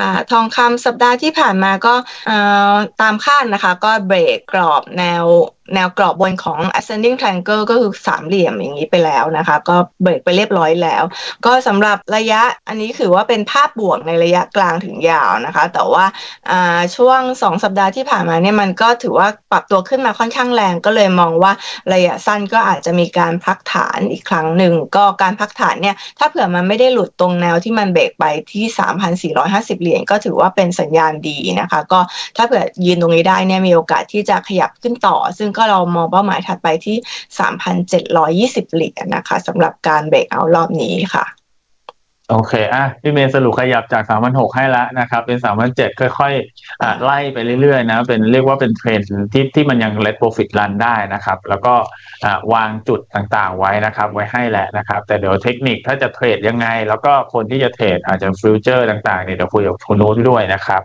ค่ะทองคำสัปดาห์ที่ผ่านมาก็ตามคาดนะคะ ก็เบรกกรอบแนวแนวกรอบบนของ ascending triangle ก็คือสามเหลี่ยมอย่างนี้ไปแล้วนะคะ ก็เบรกไปเรียบร้อยแล้ว ก็สำหรับระยะอันนี้ถือว่าเป็นภาพบวกในระยะกลางถึงยาวนะคะ แต่ว่าช่วงสองสัปดาห์ที่ผ่านมาเนี่ยมันก็ถือว่าปรับตัวขึ้นมาค่อนข้างแรงก็เลยมองว่าระยะสั้นก็อาจจะมีการพักฐานอีกครั้งหนึ่ง ก็การพักฐานเนี่ยถ้าเผื่อมันไม่ได้หลุดตรงแนวที่มันเบรกไปที่ 3,450 เหรียญก็ถือว่าเป็นสัญญาณดีนะคะ ก็ถ้าเผื่อยืนตรงนี้ได้เนี่ยมีโอกาสที่จะขยับขึ้นต่อ ซึ่งก็เรามองเป้าหมายถัดไปที่ 3,720 เหรียญนะคะสำหรับการเบรกเอารอบนี้ค่ะโอเค อะ พี่เมย์สรุปขยับจากสามพันหกให้แล้วนะครับ เป็นสามพันเจ็ดค่อยๆอ่าไล่ไปเรื่อยๆ นะ เป็นเรียกว่าเป็นเทรนที่ที่มันยังเลทโปรฟิตรันได้นะครับ แล้วก็อ่าวางจุดต่างๆ ไว้นะครับ ไว้ให้แหละนะครับ แต่เดี๋ยวเทคนิคถ้าจะเทรดยังไง แล้วก็คนที่จะเทรดอาจจะฟิวเจอร์ต่างๆ เนี่ยเดี๋ยวคุยกับคุณโน้ตด้วยนะครับ